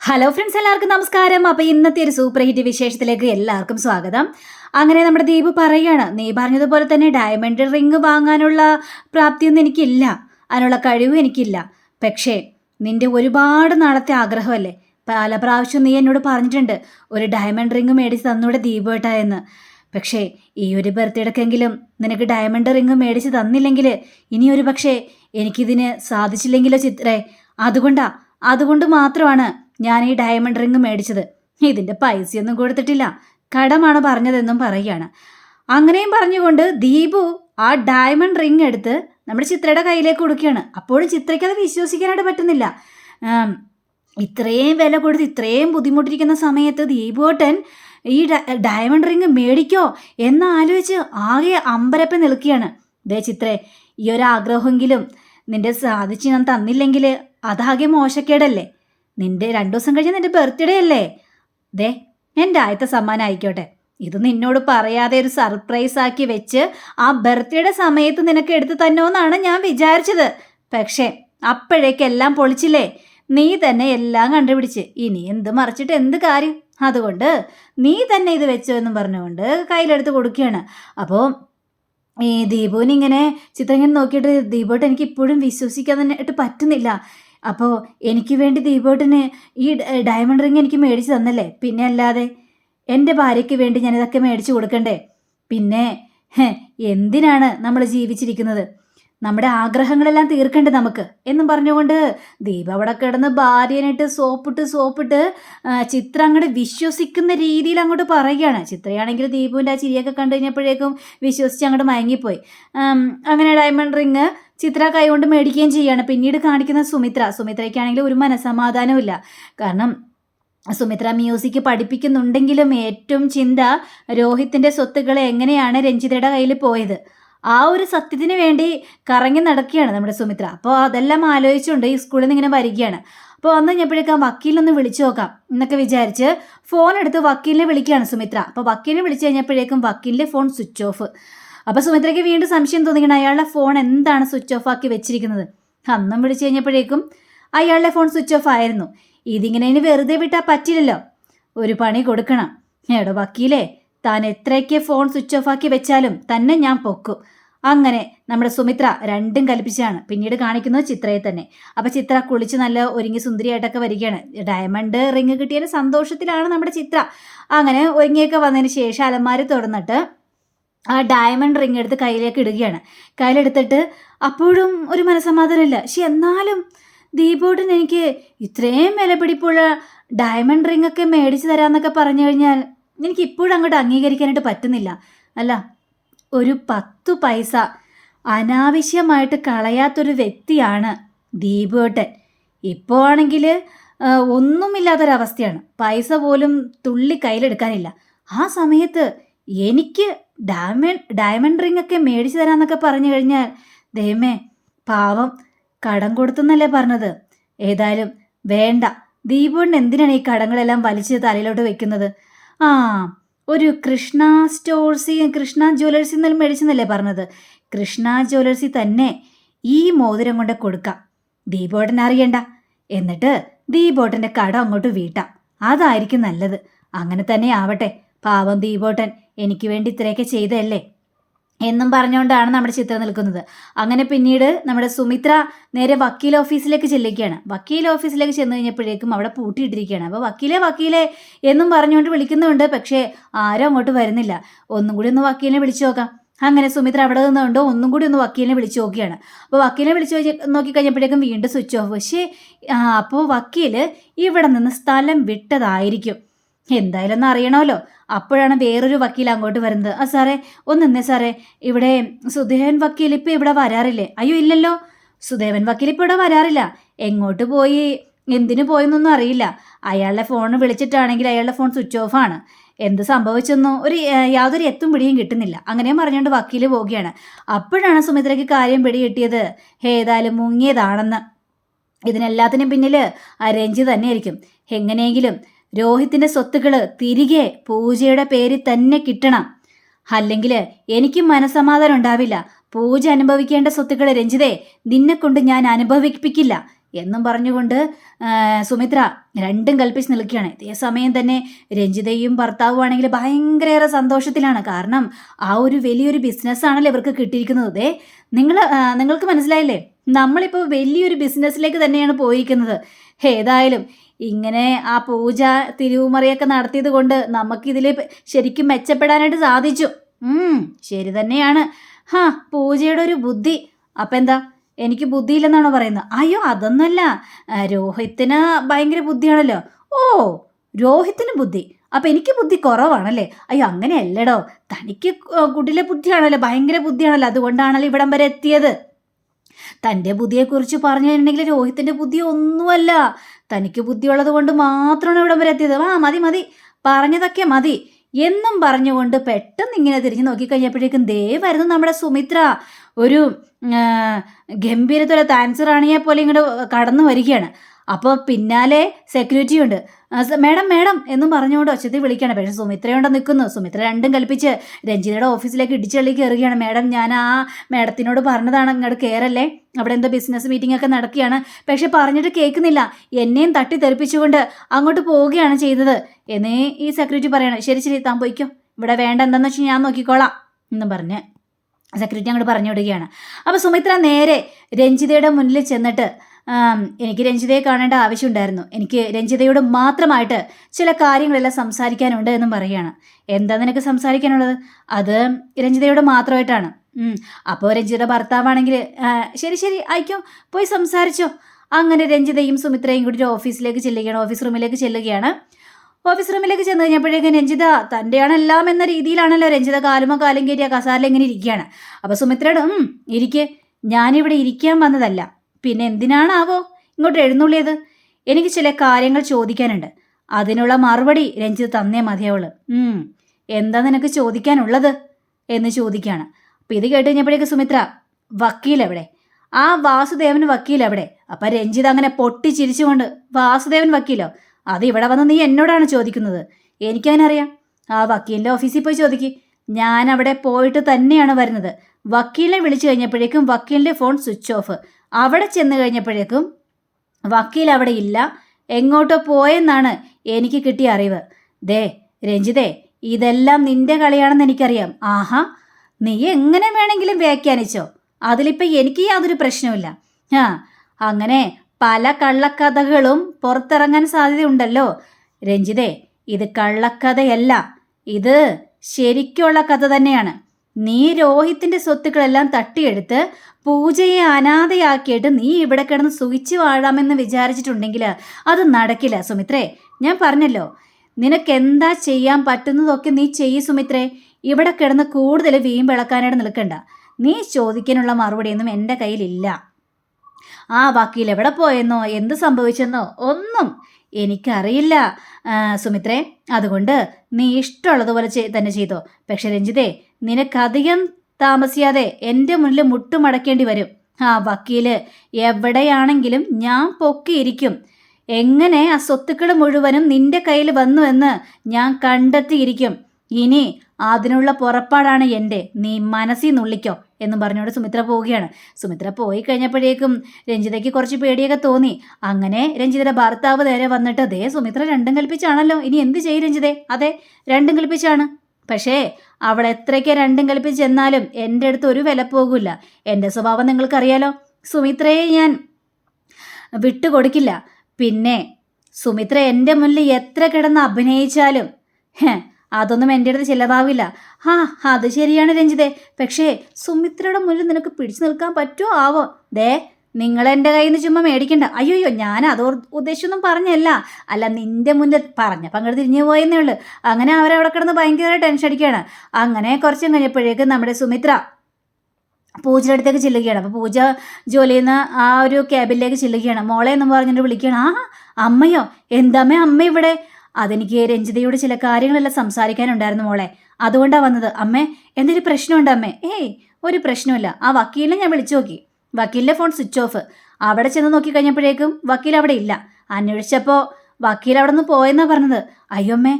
Hello friends എല്ലാവർക്കും നമസ്കാരം. അപ്പോൾ ഇന്നത്തെ ഒരു സൂപ്പർ ഹിറ്റ് വിശേഷത്തിലേക്ക് എല്ലാവർക്കും സ്വാഗതം. അങ്ങനെ നമ്മുടെ ദീപ് പറയാണ് നീ പറഞ്ഞതുപോലെ തന്നെ ഡയമണ്ട് റിങ് വാങ്ങാനുള്ള പ്രാപ്തിയൊന്നും എനിക്കില്ല. അതിനുള്ള കഴിവും എനിക്കില്ല. പക്ഷേ നിന്റെ ഒരുപാട് നാളത്തെ ആഗ്രഹമല്ലേ? പല പ്രാവശ്യം നീ എന്നോട് പറഞ്ഞിട്ടുണ്ട് ഒരു ഡയമണ്ട് റിങ് മേടിച്ച് തന്നൂടെ ദീപേട്ട എന്ന്. പക്ഷേ ഈ ഒരു ബർത്ത്ഡേക്കെങ്കിലും നിനക്ക് ഡയമണ്ട് റിങ് മേടിച്ച് തന്നില്ലെങ്കിൽ ഇനി ഒരു പക്ഷേ എനിക്കിതിന് സാധിച്ചില്ലെങ്കിലോ ചിത്രേ? അതുകൊണ്ടാ അതുകൊണ്ട് മാത്രമാണ് ഞാൻ ഈ ഡയമണ്ട് റിങ് മേടിച്ചത്. ഇതിന്റെ പൈസയൊന്നും കൊടുത്തിട്ടില്ല. കടമാണ് പറഞ്ഞതെന്നും പറയുകയാണ്. അങ്ങനെയും പറഞ്ഞുകൊണ്ട് ദീപു ആ ഡയമണ്ട് റിങ് എടുത്ത് നമ്മുടെ ചിത്രയുടെ കയ്യിലേക്ക് കൊടുക്കുകയാണ്. അപ്പോഴും ചിത്രയ്ക്ക് അത് വിശ്വസിക്കാനായിട്ട് പറ്റുന്നില്ല. ഇത്രയും വില കൊടുത്ത് ഇത്രയും ബുദ്ധിമുട്ടിരിക്കുന്ന സമയത്ത് ദീപോട്ടൻ ഈ ഡയമണ്ട് റിങ് മേടിക്കോ എന്ന് ആലോചിച്ച് ആകെ അമ്പരപ്പ് നിൽക്കുകയാണ്. ദേ ചിത്രേ ഈ ഒരു ആഗ്രഹമെങ്കിലും നിന്റെ സാധിച്ച് ഞാൻ തന്നില്ലെങ്കിൽ അതാകെ മോശക്കേടല്ലേ? നിന്റെ രണ്ടു ദിവസം കഴിഞ്ഞ് നിന്റെ ബർത്ത്ഡേ അല്ലേ? ദേ എന്റെ ആദ്യത്തെ സമ്മാനം ആയിക്കോട്ടെ ഇത് നിന്നോട് പറയാതെ ഒരു സർപ്രൈസ് ആക്കി വെച്ച് ആ ബർത്ത്ഡേ സമയത്ത് നിനക്ക് എടുത്തു തന്നോന്നാണ് ഞാൻ വിചാരിച്ചത്. പക്ഷേ അപ്പോഴേക്കെല്ലാം പൊളിച്ചില്ലേ? നീ തന്നെ എല്ലാം കണ്ടുപിടിച്ച്. ഇനി എന്ത് മറിച്ചിട്ട് എന്ത് കാര്യം? അതുകൊണ്ട് നീ തന്നെ ഇത് വെച്ചോ എന്നും പറഞ്ഞുകൊണ്ട് കയ്യിലെടുത്ത് കൊടുക്കുകയാണ്. അപ്പോൾ ഈ ദീപുവിനിങ്ങനെ ചിത്രം ഇങ്ങനെ നോക്കിയിട്ട് ദീപോട്ട് എനിക്ക് ഇപ്പോഴും വിശ്വസിക്കാൻ തന്നെയായിട്ട് പറ്റുന്നില്ല. അപ്പോൾ എനിക്ക് വേണ്ടി ദീപോട്ടിന് ഈ ഡയമണ്ട് റിങ് എനിക്ക് മേടിച്ച് തന്നല്ലേ? പിന്നെ അല്ലാതെ എന്റെ ഭാര്യയ്ക്ക് വേണ്ടി ഞാൻ ഇതൊക്കെ മേടിച്ച് കൊടുക്കണ്ടേ? പിന്നെ എന്തിനാണ് നമ്മൾ ജീവിച്ചിരിക്കുന്നത്? നമ്മുടെ ആഗ്രഹങ്ങളെല്ലാം തീർക്കണ്ടേ നമുക്ക്? എന്നും പറഞ്ഞുകൊണ്ട് ദീപ അവിടെ കിടന്ന് ഭാര്യനായിട്ട് സോപ്പിട്ട് സോപ്പിട്ട് ചിത്ര അങ്ങോട്ട് വിശ്വസിക്കുന്ന രീതിയിൽ അങ്ങോട്ട് പറയുകയാണ്. ചിത്രയാണെങ്കിൽ ദീപുവിന്റെ ആ ചിരിയൊക്കെ കണ്ടു കഴിഞ്ഞപ്പോഴേക്കും വിശ്വസിച്ച് അങ്ങോട്ട് മയങ്ങിപ്പോയി. അങ്ങനെ ഡയമണ്ട് റിങ് ചിത്ര കൈകൊണ്ട് മേടിക്കുകയും ചെയ്യുകയാണ് പിന്നീട് കാണിക്കുന്ന സുമിത്ര. സുമിത്രയ്ക്കാണെങ്കിൽ ഒരു മനസമാധാനവും ഇല്ല കാരണം സുമിത്ര മ്യൂസിക് പഠിപ്പിക്കുന്നുണ്ടെങ്കിലും ഏറ്റവും ചിന്ത രോഹിത്തിന്റെ സ്വത്തുക്കൾ എങ്ങനെയാണ് രഞ്ജിതയുടെ കയ്യിൽ പോയത്? ആ ഒരു സത്യത്തിന് വേണ്ടി കറങ്ങി നടക്കുകയാണ് നമ്മുടെ സുമിത്ര. അപ്പോൾ അതെല്ലാം ആലോചിച്ചുകൊണ്ട് ഈ സ്കൂളിൽ നിന്ന് ഇങ്ങനെ വരികയാണ്. അപ്പോൾ വന്നു കഴിഞ്ഞപ്പോഴേക്കും വക്കീലിനൊന്ന് വക്കീലൊന്ന് വിളിച്ചു നോക്കാം എന്നൊക്കെ വിചാരിച്ച് ഫോൺ എടുത്ത് വക്കീലിനെ വിളിക്കുകയാണ് സുമിത്ര. അപ്പോൾ വക്കീലിനെ വിളിച്ചു കഴിഞ്ഞപ്പോഴേക്കും വക്കീലിന്റെ ഫോൺ സ്വിച്ച് ഓഫ് അപ്പോൾ സുമിത്രയ്ക്ക് വീണ്ടും സംശയം തോന്നിക്കണം അയാളുടെ ഫോൺ എന്താണ് സ്വിച്ച് ഓഫ് ആക്കി വെച്ചിരിക്കുന്നത്? അന്നും വിളിച്ചു കഴിഞ്ഞപ്പോഴേക്കും അയാളുടെ ഫോൺ സ്വിച്ച് ഓഫ് ആയിരുന്നു. ഇതിങ്ങനെ ഇനി വെറുതെ വിട്ടാൽ പറ്റില്ലല്ലോ. ഒരു പണി കൊടുക്കണം. എടോ വക്കീലേ താൻ എത്രയൊക്കെ ഫോൺ സ്വിച്ച് ഓഫ് ആക്കി വെച്ചാലും തന്നെ ഞാൻ പൊക്കും. അങ്ങനെ നമ്മുടെ സുമിത്ര രണ്ടും കൽപ്പിച്ചാണ്. പിന്നീട് കാണിക്കുന്നത് ചിത്രയെ തന്നെ. അപ്പോൾ ചിത്ര കുളിച്ച് നല്ല ഒരുങ്ങി സുന്ദരിയായിട്ടൊക്കെ വരികയാണ്. ഡയമണ്ട് റിങ് കിട്ടിയതിന് സന്തോഷത്തിലാണ് നമ്മുടെ ചിത്ര. അങ്ങനെ ഒരുങ്ങിയൊക്കെ വന്നതിന് ശേഷം അലമാരി തുറന്നിട്ട് ആ ഡയമണ്ട് റിങ് എടുത്ത് കയ്യിലേക്ക് ഇടുകയാണ്. കയ്യിലെടുത്തിട്ട് അപ്പോഴും ഒരു മനസ്സമാധാനമില്ല. പക്ഷെ എന്നാലും ദീപോട്ടിന് എനിക്ക് ഇത്രയും വിലപിടിപ്പുള്ള ഡയമണ്ട് റിങ് ഒക്കെ മേടിച്ചു തരാമെന്നൊക്കെ പറഞ്ഞു കഴിഞ്ഞാൽ എനിക്ക് ഇപ്പോഴും അങ്ങോട്ട് അംഗീകരിക്കാനായിട്ട് പറ്റുന്നില്ല. അല്ല ഒരു പത്തു പൈസ അനാവശ്യമായിട്ട് കളയാത്തൊരു വ്യക്തിയാണ് ദീപോട്ടൻ. ഇപ്പോൾ ആണെങ്കിൽ ഒന്നുമില്ലാത്തൊരവസ്ഥയാണ്. പൈസ പോലും തുള്ളി കയ്യിലെടുക്കാനില്ല. ആ സമയത്ത് എനിക്ക് ഡയമണ്ട് ഡയമണ്ട് റിംഗ് ഒക്കെ മേടിച്ചു തരാമെന്നൊക്കെ പറഞ്ഞു കഴിഞ്ഞാൽ ദൈവമേ പാവം കടം കൊടുത്തെന്നല്ലേ പറഞ്ഞത്? ഏതായാലും വേണ്ട. ദീപോണിന് എന്തിനാണ് ഈ കടങ്ങളെല്ലാം വലിച്ച് തലയിലോട്ട് വെക്കുന്നത്? ആ ഒരു കൃഷ്ണ സ്റ്റോഴ്സി കൃഷ്ണ ജ്വല്ലേഴ്സിൽ നിന്നും മേടിച്ചെന്നല്ലേ പറഞ്ഞത്? കൃഷ്ണ ജ്വല്ലേഴ്സി തന്നെ ഈ മോതിരം കൊണ്ട് കൊടുക്കാം. ദീപോട്ടൻ അറിയണ്ട. എന്നിട്ട് ദീപോട്ടന്റെ കട അങ്ങോട്ട് വീട്ടാം. അതായിരിക്കും നല്ലത്. അങ്ങനെ തന്നെ ആവട്ടെ. പാവം ദീപോട്ടൻ എനിക്ക് വേണ്ടി ഇത്രയൊക്കെ ചെയ്തതല്ലേ? എന്നും പറഞ്ഞുകൊണ്ടാണ് നമ്മുടെ ചിത്രം നിൽക്കുന്നത്. അങ്ങനെ പിന്നീട് നമ്മുടെ സുമിത്ര നേരെ വക്കീൽ ഓഫീസിലേക്ക് ചെല്ലുകയാണ്. വക്കീൽ ഓഫീസിലേക്ക് ചെന്ന് കഴിഞ്ഞപ്പോഴേക്കും അവിടെ പൂട്ടിയിട്ടിരിക്കുകയാണ്. അപ്പോൾ വക്കീലെ വക്കീലെ എന്നും പറഞ്ഞുകൊണ്ട് വിളിക്കുന്നുണ്ട്. പക്ഷേ ആരും അങ്ങോട്ട് വരുന്നില്ല. ഒന്നും കൂടി ഒന്ന് വക്കീലിനെ വിളിച്ചു നോക്കാം. അങ്ങനെ സുമിത്ര അവിടെ നിന്നുകൊണ്ട് ഒന്നും കൂടി ഒന്ന് വക്കീലിനെ വിളിച്ചു നോക്കിയാണ് അപ്പോൾ വക്കീലിനെ വിളിച്ചു നോക്കി കഴിഞ്ഞപ്പോഴേക്കും വീണ്ടും സ്വിച്ച് ഓഫ് പക്ഷേ അപ്പോൾ വക്കീൽ ഇവിടെ നിന്ന് സ്ഥലം വിട്ടതായിരിക്കും. എന്തായാലും ഒന്ന് അറിയണമല്ലോ. അപ്പോഴാണ് വേറൊരു വക്കീൽ അങ്ങോട്ട് വരുന്നത്. ആ സാറേ ഒന്ന് നിന്നേ സാറേ. ഇവിടെ സുധേവൻ വക്കീൽ ഇപ്പം ഇവിടെ വരാറില്ലേ? അയ്യോ ഇല്ലല്ലോ. സുധേവൻ വക്കീൽ ഇപ്പം ഇവിടെ വരാറില്ല. എങ്ങോട്ട് പോയി? എന്തിനു പോയെന്നൊന്നും അറിയില്ല. അയാളുടെ ഫോൺ വിളിച്ചിട്ടാണെങ്കിൽ അയാളുടെ ഫോൺ സ്വിച്ച് ഓഫ് ആണ്. എന്ത് സംഭവിച്ചെന്നോ ഒരു യാതൊരു എത്തും പിടിയും കിട്ടുന്നില്ല. അങ്ങനെയും പറഞ്ഞുകൊണ്ട് വക്കീൽ പോവുകയാണ്. അപ്പോഴാണ് സുമിത്രയ്ക്ക് കാര്യം പിടി കിട്ടിയത് ഏതായാലും മുങ്ങിയതാണെന്ന്. ഇതിനെല്ലാത്തിനും പിന്നിൽ രഞ്ജി തന്നെയായിരിക്കും. എങ്ങനെയെങ്കിലും രോഹിത്തിന്റെ സ്വത്തുക്കൾ തിരികെ പൂജയുടെ പേരിൽ തന്നെ കിട്ടണം. അല്ലെങ്കിൽ എനിക്ക് മനസമാധാനം ഉണ്ടാവില്ല. പൂജ അനുഭവിക്കേണ്ട സ്വത്തുക്കൾ രഞ്ജിതേ നിന്നെ കൊണ്ട് ഞാൻ അനുഭവിപ്പിക്കില്ല. എന്നും പറഞ്ഞുകൊണ്ട് സുമിത്ര രണ്ടും കൽപ്പിച്ച് നിൽക്കുകയാണ്. ഇതേ സമയം തന്നെ രഞ്ജിതയും ഭർത്താവും ആണെങ്കിൽ ഭയങ്കരയേറെ സന്തോഷത്തിലാണ്. കാരണം ആ ഒരു വലിയൊരു ബിസിനസ് ആണല്ലോ ഇവർക്ക് കിട്ടിയിരിക്കുന്നത്. ദേ നിങ്ങൾ നിങ്ങൾക്ക് മനസ്സിലായില്ലേ? നമ്മളിപ്പോൾ വലിയൊരു ബിസിനസ്സിലേക്ക് തന്നെയാണ് പോയിരിക്കുന്നത്. ഏതായാലും ഇങ്ങനെ ആ പൂജ തിരുവുമറിയൊക്കെ നടത്തിയത് കൊണ്ട് നമുക്കിതിൽ ശരിക്കും മെച്ചപ്പെടാനായിട്ട് സാധിച്ചു. ശരി തന്നെയാണ്. ഹാ പൂജയുടെ ഒരു ബുദ്ധി. അപ്പം എന്താ? എനിക്ക് ബുദ്ധിയില്ലെന്നാണോ പറയുന്നത്? അയ്യോ അതൊന്നുമല്ല രോഹിത്തിന് ഭയങ്കര ബുദ്ധിയാണല്ലോ. ഓ രോഹിത്തിന് ബുദ്ധി. അപ്പം എനിക്ക് ബുദ്ധി കുറവാണല്ലേ? അയ്യോ അങ്ങനെയല്ലടോ. തനിക്ക് കുട്ടിലെ ബുദ്ധിയാണല്ലോ. ഭയങ്കര ബുദ്ധിയാണല്ലോ. അതുകൊണ്ടാണല്ലോ ഇവിടം വരെ എത്തിയത്. തന്റെ ബുദ്ധിയെക്കുറിച്ച് പറഞ്ഞിട്ടുണ്ടെങ്കിൽ രോഹിത്തിന്റെ ബുദ്ധി ഒന്നുമല്ല. തനിക്ക് ബുദ്ധിയുള്ളത് കൊണ്ട് മാത്രമാണ് ഇവിടം വരെ എത്തിയത്. ആ മതി മതി. പറഞ്ഞതൊക്കെ മതി. എന്നും പറഞ്ഞുകൊണ്ട് പെട്ടെന്ന് ഇങ്ങനെ തിരിഞ്ഞു നോക്കിക്കഴിഞ്ഞപ്പോഴേക്കും ദേ വരുന്നു നമ്മുടെ സുമിത്ര. ഒരു ഗംഭീരത്തോടെ ഗംഭീരത്തുള്ള താൻസർ റാണിയെ പോലെ ഇങ്ങോട്ട് കടന്നു വരികയാണ്. അപ്പോൾ പിന്നാലെ സെക്യൂരിറ്റി ഉണ്ട്. മേഡം മേഡം എന്നും പറഞ്ഞുകൊണ്ട് ഒച്ചത്തിൽ വിളിക്കുകയാണ്. പക്ഷേ സുമിത്രയോണ്ട് നിൽക്കുന്നു. സുമിത്ര രണ്ടും കൽപ്പിച്ച് രഞ്ജിതയുടെ ഓഫീസിലേക്ക് ഇടിച്ചള്ളി കയറുകയാണ്. മേഡം ഞാൻ ആ മേഡത്തിനോട് പറഞ്ഞതാണ് ഇങ്ങോട്ട് കയറല്ലേ അവിടെ എന്തോ ബിസിനസ് മീറ്റിംഗ് ഒക്കെ നടക്കുകയാണ്. പക്ഷെ പറഞ്ഞിട്ട് കേൾക്കുന്നില്ല. എന്നെയും തട്ടി തെറിപ്പിച്ചുകൊണ്ട് അങ്ങോട്ട് പോവുകയാണ് ചെയ്തത്. എന്നേ ഈ സെക്യൂരിറ്റി പറയണം. ശരി ശരി താൻ പോയിക്കോ. ഇവിടെ വേണ്ട എന്താണെന്ന് വെച്ചാൽ ഞാൻ നോക്കിക്കോളാം എന്നും പറഞ്ഞ് സെക്യൂരിറ്റി അങ്ങോട്ട് പറഞ്ഞു വിടുകയാണ് അപ്പോൾ സുമിത്ര നേരെ രഞ്ജിതയുടെ മുന്നിൽ ചെന്നിട്ട് എനിക്ക് രഞ്ജിതയെ കാണേണ്ട ആവശ്യമുണ്ടായിരുന്നു. എനിക്ക് രഞ്ജിതയോട് മാത്രമായിട്ട് ചില കാര്യങ്ങളെല്ലാം സംസാരിക്കാനുണ്ട് എന്നും പറയുകയാണ്. എന്താ നിനക്ക് സംസാരിക്കാനുള്ളത്? അത് രഞ്ജിതയോട് മാത്രമായിട്ടാണ്. അപ്പോൾ രഞ്ജിതയുടെ ഭർത്താവാണെങ്കിൽ ശരി ശരി ആയിക്കോ പോയി സംസാരിച്ചോ. അങ്ങനെ രഞ്ജിതയും സുമിത്രയും കൂടി ഓഫീസിലേക്ക് ചെല്ലുകയാണ് ഓഫീസ് റൂമിലേക്ക് ചെല്ലുകയാണ്. ഓഫീസ് റൂമിലേക്ക് ചെന്ന് കഴിഞ്ഞപ്പോഴേക്കും രഞ്ജിത തന്റെയാണ് എല്ലാം എന്ന രീതിയിലാണല്ലോ രഞ്ജിത കാലുമോ കാലും കയറ്റി ആ ഇങ്ങനെ ഇരിക്കുകയാണ്. അപ്പോൾ സുമിത്രയുടെ ഇരിക്കെ. ഞാനിവിടെ ഇരിക്കാൻ വന്നതല്ല. പിന്നെ എന്തിനാണാവോ ഇങ്ങോട്ട് എഴുന്നള്ളിയത്. എനിക്ക് ചില കാര്യങ്ങൾ ചോദിക്കാനുണ്ട്. അതിനുള്ള മറുപടി രഞ്ജിത്ത് തന്നേ മതിയാവുള്ളൂ എന്താ നിനക്ക് ചോദിക്കാനുള്ളത്? എന്ന് ചോദിക്കുകയാണ് അപ്പം ഇത് കേട്ട് കഴിഞ്ഞപ്പോഴേക്ക് സുമിത്ര വക്കീൽ എവിടെ ആ വാസുദേവൻ വക്കീൽ എവിടെ അപ്പം രഞ്ജിത് അങ്ങനെ പൊട്ടി ചിരിച്ചുകൊണ്ട് വാസുദേവൻ വക്കീലോ? അത് ഇവിടെ വന്ന് നീ എന്നോടാണ് ചോദിക്കുന്നത്. എനിക്കതിനറിയാം ആ വക്കീലിന്റെ ഓഫീസിൽ പോയി ചോദിക്ക്. ഞാൻ അവിടെ പോയിട്ട് തന്നെയാണ് വരുന്നത്. വക്കീലിനെ വിളിച്ചു കഴിഞ്ഞപ്പോഴേക്കും വക്കീലിന്റെ ഫോൺ സ്വിച്ച് ഓഫ്. അവിടെ ചെന്ന് കഴിഞ്ഞപ്പോഴേക്കും വക്കീൽ അവിടെ ഇല്ല എങ്ങോട്ടോ പോയെന്നാണ് എനിക്ക് കിട്ടിയ അറിവ്. ദേ രഞ്ജിതേ ഇതെല്ലാം നിന്റെ കളിയാണെന്ന് എനിക്കറിയാം. ആഹാ നീ എങ്ങനെ വേണമെങ്കിലും വ്യാഖ്യാനിച്ചോ? അതിലിപ്പോൾ എനിക്ക് യാതൊരു പ്രശ്നവുമില്ല. ആ അങ്ങനെ പല കള്ളക്കഥകളും പുറത്തിറങ്ങാൻ സാധ്യതയുണ്ടല്ലോ. രഞ്ജിതേ ഇത് കള്ളക്കഥയല്ല. ഇത് ശരിക്കുള്ള കഥ തന്നെയാണ്. നീ രോഹിത്തിന്റെ സ്വത്തുക്കളെല്ലാം തട്ടിയെടുത്ത് പൂജയെ അനാഥയാക്കിയിട്ട് നീ ഇവിടെ കിടന്ന് സുഖിച്ചു വാഴാമെന്ന് വിചാരിച്ചിട്ടുണ്ടെങ്കിൽ അത് നടക്കില്ല സുമിത്രേ. ഞാൻ പറഞ്ഞല്ലോ നിനക്ക് എന്താ ചെയ്യാൻ പറ്റുന്നതൊക്കെ നീ ചെയ്യ് സുമിത്രേ. ഇവിടെ കിടന്ന് കൂടുതൽ വീമ്പിളക്കാനായിട്ട് നിൽക്കണ്ട. നീ ചോദിക്കാനുള്ള മറുപടിയൊന്നും എന്റെ കയ്യിലില്ല. ആ വക്കീൽ എവിടെ പോയെന്നോ എന്ത് സംഭവിച്ചെന്നോ ഒന്നും എനിക്കറിയില്ല സുമിത്രേ. അതുകൊണ്ട് നീ ഇഷ്ടമുള്ളതുപോലെ തന്നെ ചെയ്തോ. പക്ഷെ രഞ്ജിതേ നിനക്കധികം താമസിയാതെ എന്റെ മുന്നിൽ മുട്ടുമടക്കേണ്ടി വരും. ആ വക്കീൽ എവിടെയാണെങ്കിലും ഞാൻ പൊക്കിയിരിക്കും. എങ്ങനെ ആ സ്വത്തുക്കൾ മുഴുവനും നിന്റെ കയ്യിൽ വന്നു എന്ന് ഞാൻ കണ്ടെത്തിയിരിക്കും. ഇനി അതിനുള്ള പുറപ്പാടാണ് എന്റെ നീ മനസ്സിൽ നുള്ളിക്കോ എന്നും പറഞ്ഞുകൊണ്ട് സുമിത്ര പോവുകയാണ്. സുമിത്ര പോയി കഴിഞ്ഞപ്പോഴേക്കും രഞ്ജിതയ്ക്ക് കുറച്ച് പേടിയൊക്കെ തോന്നി. അങ്ങനെ രഞ്ജിതയുടെ ഭർത്താവ് നേരെ വന്നിട്ട് അതേ സുമിത്ര രണ്ടും കൽപ്പിച്ചാണല്ലോ. ഇനി എന്ത് ചെയ്യും രഞ്ജിതേ? അതെ രണ്ടും കൽപ്പിച്ചാണ്. പക്ഷേ അവൾ എത്രയ്ക്ക് രണ്ടും കൽപ്പിച്ച് ചെന്നാലും എന്റെ അടുത്ത് ഒരു വില പോകില്ല എന്റെ സ്വഭാവം നിങ്ങൾക്കറിയാലോ? സുമിത്രയെ ഞാൻ വിട്ടുകൊടുക്കില്ല. പിന്നെ സുമിത്ര എന്റെ മുന്നിൽ എത്ര കിടന്ന് അഭിനയിച്ചാലും അതൊന്നും എന്റെ അടുത്ത് ചിലവാവില്ല ആ അത് ശരിയാണ് രഞ്ജിതേ. പക്ഷേ സുമിത്രയുടെ മുന്നിൽ നിനക്ക് പിടിച്ചു നിൽക്കാൻ പറ്റുമോ? ആവോ. ദേ നിങ്ങൾ എന്റെ കയ്യിൽ നിന്ന് ചുമ്മാ മേടിക്കണ്ട. അയ്യോ അയ്യോ ഞാൻ അതോ ഉദ്ദേശിച്ചൊന്നും പറഞ്ഞല്ല. അല്ല നിന്റെ മുന്നിൽ പറഞ്ഞപ്പം അങ്ങോട്ട് തിരിഞ്ഞു പോയെന്നേ ഉള്ളൂ. അങ്ങനെ അവരവിടെ കിടന്ന് ഭയങ്കര ടെൻഷൻ അടിക്കുകയാണ്. അങ്ങനെ കുറച്ച് കഴിഞ്ഞപ്പോഴേക്കും നമ്മുടെ സുമിത്ര പൂജയുടെ അടുത്തേക്ക് ചെല്ലുകയാണ്. അപ്പോൾ പൂജ ജോലി ചെയ്യുന്ന ആ ഒരു ക്യാബിനിലേക്ക് ചെല്ലുകയാണ്. മോളെ എന്ന് പറഞ്ഞിട്ട് വിളിക്കുകയാണ്. ആ അമ്മയോ? എന്താമ്മേ അമ്മ ഇവിടെ? അതെനിക്ക് രഞ്ജിതയോട് ചില കാര്യങ്ങളെല്ലാം സംസാരിക്കാനുണ്ടായിരുന്നു മോളെ. അതുകൊണ്ടാണ് വന്നത്. അമ്മേ എന്തെങ്കിലും പ്രശ്നമുണ്ട് അമ്മേ? ഏയ് ഒരു പ്രശ്നമില്ല ആ വക്കീലിനെ ഞാൻ വിളിച്ചു നോക്കി. വക്കീലിന്റെ ഫോൺ സ്വിച്ച് ഓഫ്. അവിടെ ചെന്ന് നോക്കി കഴിഞ്ഞപ്പോഴേക്കും വക്കീൽ അവിടെ ഇല്ല. അന്വേഷിച്ചപ്പോൾ വക്കീൽ അവിടെ നിന്ന് പോയെന്നാ പറഞ്ഞത്. അയ്യമ്മേ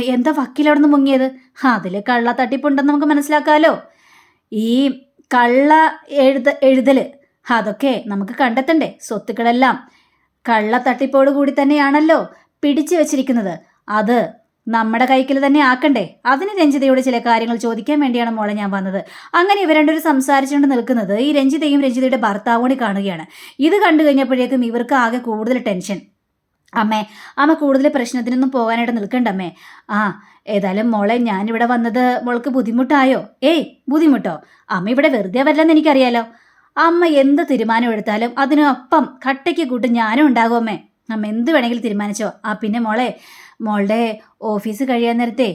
എന്താ വക്കീൽ അവിടെ നിന്ന് മുങ്ങിയത്? അതിൽ കള്ള തട്ടിപ്പുണ്ടെന്ന് നമുക്ക് മനസ്സിലാക്കാമല്ലോ ഈ കള്ള എഴുത എഴുതൽ അതൊക്കെ നമുക്ക് കണ്ടെത്തണ്ടേ? സ്വത്തുക്കളെല്ലാം കള്ളത്തട്ടിപ്പോട് കൂടി തന്നെയാണല്ലോ പിടിച്ചു വെച്ചിരിക്കുന്നത്. അത് നമ്മുടെ കൈക്കിൽ തന്നെ ആക്കണ്ടേ? അതിന് രഞ്ജിതയോട് ചില കാര്യങ്ങൾ ചോദിക്കാൻ വേണ്ടിയാണ് മോളെ ഞാൻ വന്നത്. അങ്ങനെ ഇവർ രണ്ടുപേരും സംസാരിച്ചുകൊണ്ട് നിൽക്കുന്നത് ഈ രഞ്ജിതയും രഞ്ജിതയുടെ ഭർത്താവും കൂടി കാണുകയാണ്. ഇത് കണ്ടു കഴിഞ്ഞപ്പോഴേക്കും ഇവർക്ക് ആകെ കൂടുതൽ ടെൻഷൻ. അമ്മേ അമ്മ കൂടുതൽ പ്രശ്നത്തിനൊന്നും പോകാനായിട്ട് നിൽക്കണ്ട അമ്മേ. ആ ഏതായാലും മോളെ ഞാൻ ഇവിടെ വന്നത് മോൾക്ക് ബുദ്ധിമുട്ടായോ? ഏയ് ബുദ്ധിമുട്ടോ? അമ്മ ഇവിടെ വെറുതെ വരില്ലെന്ന് എനിക്കറിയാലോ. അമ്മ എന്ത് തീരുമാനം എടുത്താലും അതിനൊപ്പം കട്ടയ്ക്ക് കൂട്ട് ഞാനും ഉണ്ടാകും അമ്മ എന്ത് വേണമെങ്കിലും തീരുമാനിച്ചോ? ആ പിന്നെ മോളെ മോളുടെ ഓഫീസ് കഴിയാൻ നേരത്തെ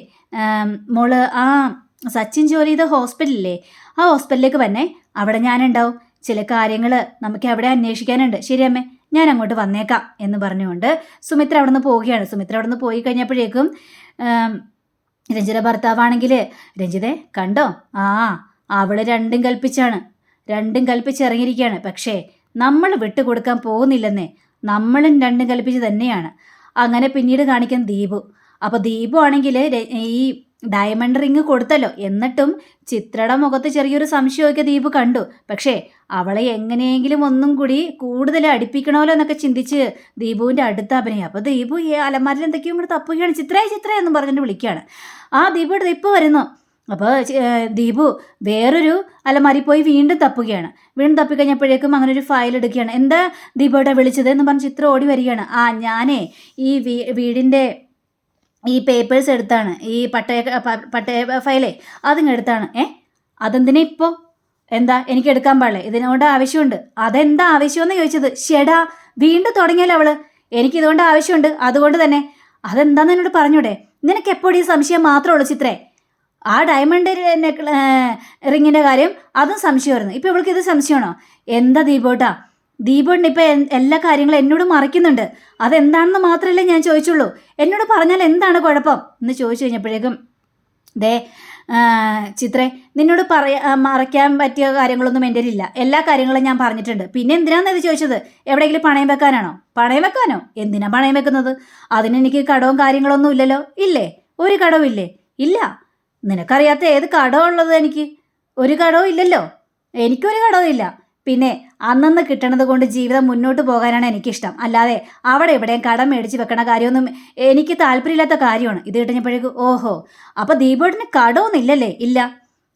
മോൾ ആ സച്ചിൻ ജോലി ചെയ്ത ഹോസ്പിറ്റലില്ലേ? ആ ഹോസ്പിറ്റലിലേക്ക് വന്നെ. അവിടെ ഞാനുണ്ടാവും. ചില കാര്യങ്ങൾ നമുക്ക് അവിടെ അന്വേഷിക്കാനുണ്ട്. ശരി അമ്മേ ഞാൻ അങ്ങോട്ട് വന്നേക്കാം എന്ന് പറഞ്ഞുകൊണ്ട് സുമിത്ര അവിടെ നിന്ന് പോവുകയാണ്. സുമിത്ര അവിടെ നിന്ന് പോയി കഴിഞ്ഞപ്പോഴേക്കും രഞ്ജിത ഭർത്താവാണെങ്കിൽ രഞ്ജിതെ കണ്ടോ? ആ അവൾ രണ്ടും കൽപ്പിച്ചാണ്. രണ്ടും കൽപ്പിച്ച് ഇറങ്ങിയിരിക്കുകയാണ്. പക്ഷേ നമ്മൾ വിട്ടുകൊടുക്കാൻ പോകുന്നില്ലെന്നേ. നമ്മളും രണ്ടും കൽപ്പിച്ച് തന്നെയാണ്. അങ്ങനെ പിന്നീട് കാണിക്കാൻ ദീപു. അപ്പോൾ ദീപു ആണെങ്കിൽ ഈ ഡയമണ്ട് റിങ് കൊടുത്തല്ലോ. എന്നിട്ടും ചിത്രയുടെ മുഖത്ത് ചെറിയൊരു സംശയമൊക്കെ ദീപ് കണ്ടു. പക്ഷേ അവളെ എങ്ങനെയെങ്കിലും ഒന്നും കൂടി കൂടുതൽ അടുപ്പിക്കണമല്ലോ എന്നൊക്കെ ചിന്തിച്ച് ദീപുവിന്റെ അടുത്ത അഭിനയം. അപ്പോൾ ദീപു ഈ അലമാരിൽ എന്തൊക്കെയോ കൂടെ തപ്പുകയാണ്. ചിത്രയെ ചിത്ര എന്ന് പറഞ്ഞിട്ട് വിളിക്കുകയാണ്. ആ ദീപുയുടെ ഇപ്പോൾ വരുന്നു. അപ്പോൾ ദീപു വേറൊരു അലമാരി പോയി വീണ്ടും തപ്പുകയാണ്. വീണ്ടും തപ്പിക്കഴിഞ്ഞപ്പോഴേക്കും അങ്ങനെ ഒരു ഫയൽ എടുക്കുകയാണ്. എന്താ ദീപുയുടെ വിളിച്ചത് എന്ന് പറഞ്ഞ് ചിത്രം ഓടി വരികയാണ്. ആ ഞാനേ ഈ വീ വീടിന്റെ ഈ പേപ്പേഴ്സ് എടുത്താണ്. ഈ പട്ടയ പട്ടയ ഫയലേ അതിങ്ങ് എടുത്താണ്. ഏ? അതെന്തിനാ ഇപ്പോൾ എന്താ എനിക്ക് എടുക്കാൻ പാടില്ലേ? ഇതിനോട് ആവശ്യമുണ്ട്. അതെന്താ ആവശ്യമെന്ന് ചോദിച്ചത്? ഷെടാ വീണ്ടും തുടങ്ങിയല്ലോ അവൾ? എനിക്ക് ഇതുകൊണ്ട് ആവശ്യമുണ്ട്. അതുകൊണ്ട് തന്നെ. അതെന്താന്ന് എന്നോട് പറഞ്ഞൂടെ? നിനക്ക് എപ്പോഴും ഈ സംശയം മാത്രമേ ഉള്ളൂ ചിത്രേ. ആ ഡയമണ്ട് നെക്ല റിങ്ങിന്റെ കാര്യം അതും സംശയമായിരുന്നു. ഇപ്പോൾ ഇവൾക്ക് ഇത് സംശയമാണോ? എന്താ ദീപോട്ടാ? ദീപോട്ടിന് ഇപ്പം എല്ലാ കാര്യങ്ങളും എന്നോട് മറിക്കുന്നുണ്ട്. അതെന്താണെന്ന് മാത്രമല്ലേ ഞാൻ ചോദിച്ചുള്ളൂ. എന്നോട് പറഞ്ഞാൽ എന്താണ് കുഴപ്പം? എന്ന് ചോദിച്ചു കഴിഞ്ഞപ്പോഴേക്കും ദേ ചിത്രേ നിന്നോട് പറയാ മറയ്ക്കാൻ പറ്റിയ കാര്യങ്ങളൊന്നും എന്റെ ഇല്ല എല്ലാ കാര്യങ്ങളും ഞാൻ പറഞ്ഞിട്ടുണ്ട്. പിന്നെ എന്തിനാണെന്ന് ഇത് ചോദിച്ചത്? എവിടെയെങ്കിലും പണയം വെക്കാനാണോ? പണയം വെക്കാനോ? എന്തിനാ പണയം വെക്കുന്നത്? അതിന് എനിക്ക് കടവും കാര്യങ്ങളൊന്നും ഇല്ലല്ലോ. ഇല്ലേ? ഒരു കടവും ഇല്ലേ? ഇല്ല. നിനക്കറിയാത്ത ഏത് കടവും ഉള്ളത് എനിക്ക്? ഒരു കടവും ഇല്ലല്ലോ. എനിക്കൊരു കടവും ഇല്ല. പിന്നെ അന്നന്ന് കിട്ടണത് കൊണ്ട് ജീവിതം മുന്നോട്ട് പോകാനാണ് എനിക്കിഷ്ടം. അല്ലാതെ അവിടെ ഇവിടെയും കടം മേടിച്ച് വെക്കണ കാര്യമൊന്നും എനിക്ക് താല്പര്യമില്ലാത്ത കാര്യമാണ്. ഇത് കിട്ടുമ്പോഴേക്കും ഓഹോ അപ്പോൾ ദീപോട്ടിന് കടമൊന്നുമില്ലല്ലേ ഇല്ല.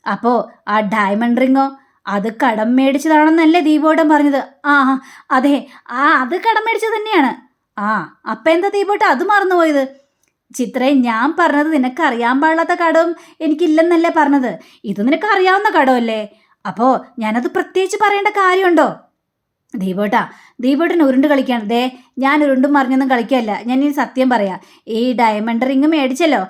അപ്പോൾ ആ ഡയമണ്ട് റിങ്ങോ അത് കടം മേടിച്ചതാണെന്നല്ലേ ദീപോട്ടൻ പറഞ്ഞത്? ആ, അതെ. ആ അത് കടം മേടിച്ചത് തന്നെയാണ്. ആ അപ്പം എന്താ ദീപോട്ട് അത് മറന്നുപോയത്? ചിത്രേ ഞാൻ പറഞ്ഞത് നിനക്ക് അറിയാൻ പാടില്ലാത്ത കടവും എനിക്കില്ലെന്നല്ലേ പറഞ്ഞത്? ഇത് നിനക്ക് അറിയാവുന്ന കടമല്ലേ? അപ്പോൾ ഞാനത് പ്രത്യേകിച്ച് പറയേണ്ട കാര്യമുണ്ടോ? ദീപോട്ടാ ദീപോട്ടൻ ഉരുണ്ട് കളിക്കാണ്. ദേ ഞാൻ ഉരുണ്ടും മറിഞ്ഞൊന്നും കളിക്കല്ല. ഞാൻ ഈ സത്യം പറയാം. ഈ ഡയമണ്ട് റിങ് മേടിച്ചല്ലോ.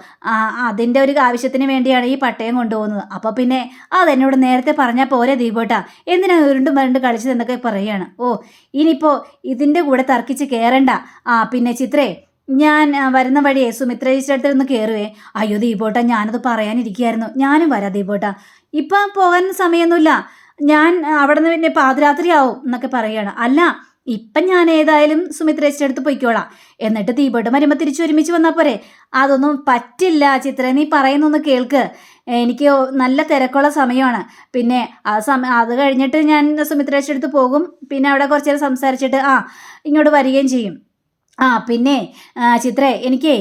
അതിന്റെ ഒരു ആവശ്യത്തിന് വേണ്ടിയാണ് ഈ പട്ടയം കൊണ്ടുപോകുന്നത്. അപ്പോൾ പിന്നെ അതെന്നോട് നേരത്തെ പറഞ്ഞാൽ പോരെ ദീപോട്ടാ. എന്തിനാ ഉരുണ്ടും മറിണ്ട് കളിച്ചത് എന്നൊക്കെ പറയുകയാണ്. ഓ ഇനിയിപ്പോൾ ഇതിന്റെ കൂടെ തർക്കിച്ച് കയറണ്ട ആ പിന്നെ ചിത്രേ ഞാൻ വരുന്ന വഴി സുമിത്ര ചേച്ചിയുടെ അടുത്ത് ഒന്ന് കയറുവേ അയ്യോ ദീപോട്ട ഞാനത് പറയാനിരിക്കുകയായിരുന്നു. ഞാനും വരാം ദീപോട്ട. ഇപ്പം പോകാൻ സമയമൊന്നുമില്ല. ഞാൻ അവിടെ നിന്ന് പിന്നെ പാതിരാത്രി ആവും എന്നൊക്കെ പറയുകയാണ്. അല്ല ഇപ്പം ഞാൻ ഏതായാലും സുമിത്ര ചേച്ചിയുടെ അടുത്ത് പോയിക്കോളാം. എന്നിട്ട് ദീപോട്ട് വരുമ്പോൾ തിരിച്ചു ഒരുമിച്ച് വന്നാൽ പോരെ. അതൊന്നും പറ്റില്ല ചിത്ര നീ പറയുന്നൊന്ന് കേൾക്ക്. എനിക്ക് നല്ല തിരക്കുള്ള സമയമാണ്. പിന്നെ ആ സമയം അത് കഴിഞ്ഞിട്ട് ഞാൻ സുമിത്ര ചേച്ചിയുടെ അടുത്ത് പോകും. പിന്നെ അവിടെ കുറച്ച് നേരം സംസാരിച്ചിട്ട് ആ ഇങ്ങോട്ട് വരികയും ചെയ്യും. ആ പിന്നെ ചിത്രേ എനിക്കേ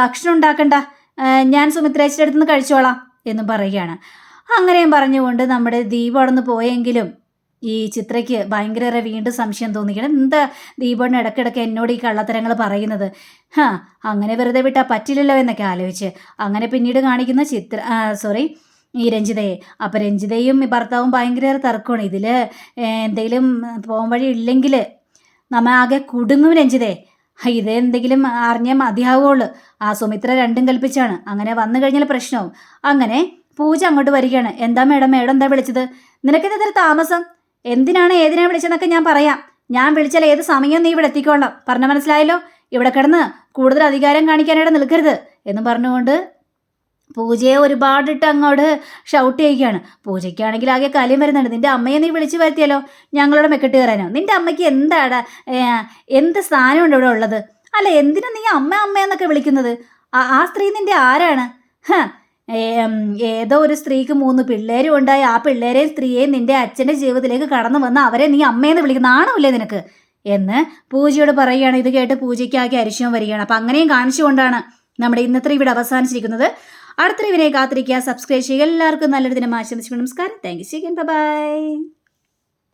ഭക്ഷണം ഉണ്ടാക്കണ്ട. ഞാൻ സുമിത്രേച്ചിയുടെ അടുത്ത് നിന്ന് കഴിച്ചോളാം എന്നും പറയുകയാണ്. അങ്ങനെയും പറഞ്ഞുകൊണ്ട് നമ്മുടെ ദീപം അവിടെ നിന്ന് പോയെങ്കിലും ഈ ചിത്രയ്ക്ക് ഭയങ്കര വീണ്ടും സംശയം തോന്നിക്കണം. എന്താ ദീപണ്ണ ഇടയ്ക്കിടയ്ക്ക് എന്നോട് ഈ കള്ളത്തരങ്ങൾ പറയുന്നത്? ഹാ അങ്ങനെ വെറുതെ വിട്ടാൽ പറ്റില്ലല്ലോ എന്നൊക്കെ ആലോചിച്ച് അങ്ങനെ പിന്നീട് കാണിക്കുന്ന ചിത്ര സോറി ഈ രഞ്ജിതയെ. അപ്പം രഞ്ജിതയും ഈ ഭർത്താവും ഭയങ്കര തർക്കമാണ്. ഇതിൽ എന്തെങ്കിലും പോകാൻ വഴി ഇല്ലെങ്കിൽ നമ്മ ആകെ കുടുങ്ങും രഞ്ജിതേ ഇത് എന്തെങ്കിലും മതിയാവുള്ളു മതിയാവുള്ളൂ ആ സുമിത്ര രണ്ടും കൽപ്പിച്ചാണ്. അങ്ങനെ വന്നു കഴിഞ്ഞാൽ പ്രശ്നവും. അങ്ങനെ പൂജ അങ്ങോട്ട് വരികയാണ്. എന്താ മേഡം? മേഡം എന്താ വിളിച്ചത്? നിനക്കെന്താ ഇത്ര താമസം? എന്തിനാണ് ഏതിനാണ് വിളിച്ചതെന്നൊക്കെ ഞാൻ പറയാം. ഞാൻ വിളിച്ചാൽ ഏത് സമയം നീ ഇവിടെ എത്തിക്കോളാം. പറഞ്ഞ മനസ്സിലായല്ലോ? ഇവിടെ കിടന്ന് കൂടുതൽ അധികാരം കാണിക്കാനായിട്ട് നിൽക്കരുത് എന്ന് പറഞ്ഞുകൊണ്ട് പൂജയെ ഒരുപാടിട്ട് അങ്ങോട്ട് ഷൗട്ട് ചെയ്യുകയാണ് പൂജയ്ക്കാണെങ്കിൽ ആകെ കലിയും വരുന്നുണ്ട്. നിന്റെ അമ്മയെ നീ വിളിച്ചു വരുത്തിയല്ലോ ഞങ്ങളോട് മെക്കെട്ട് കയറാനോ? നിന്റെ അമ്മയ്ക്ക് എന്താടാ എന്ത് സ്ഥാനമുണ്ട് ഇവിടെ ഉള്ളത്? അല്ല എന്തിനാ നീ അമ്മ അമ്മ എന്നൊക്കെ വിളിക്കുന്നത്? ആ സ്ത്രീ നിന്റെ ആരാണ്? ഏതോ ഒരു സ്ത്രീക്ക് മൂന്ന് പിള്ളേരും ഉണ്ടായി. ആ പിള്ളേരെയും സ്ത്രീയെയും നിന്റെ അച്ഛന്റെ ജീവിതത്തിലേക്ക് കടന്നു വന്ന് അവരെ നീ അമ്മയെന്ന് വിളിക്കുന്ന ആണോ നിനക്ക്? എന്ന് പൂജയോട് പറയുകയാണ്. ഇത് കേട്ട് പൂജയ്ക്കാകെ അരിശവും വരികയാണ്. അപ്പം അങ്ങനെയും കാണിച്ചുകൊണ്ടാണ് നമ്മുടെ ഇന്നത്തെ ഇവിടെ അവസാനിച്ചിരിക്കുന്നത്. അടുത്ത ഇവരെ കാത്തിരിക്കുക. സബ്സ്ക്രൈബ് ചെയ്യുക. എല്ലാവർക്കും നല്ലൊരു ദിനം ആശംസിക്കും നമസ്കാരം. താങ്ക് യു ശരിക്കും ബൈ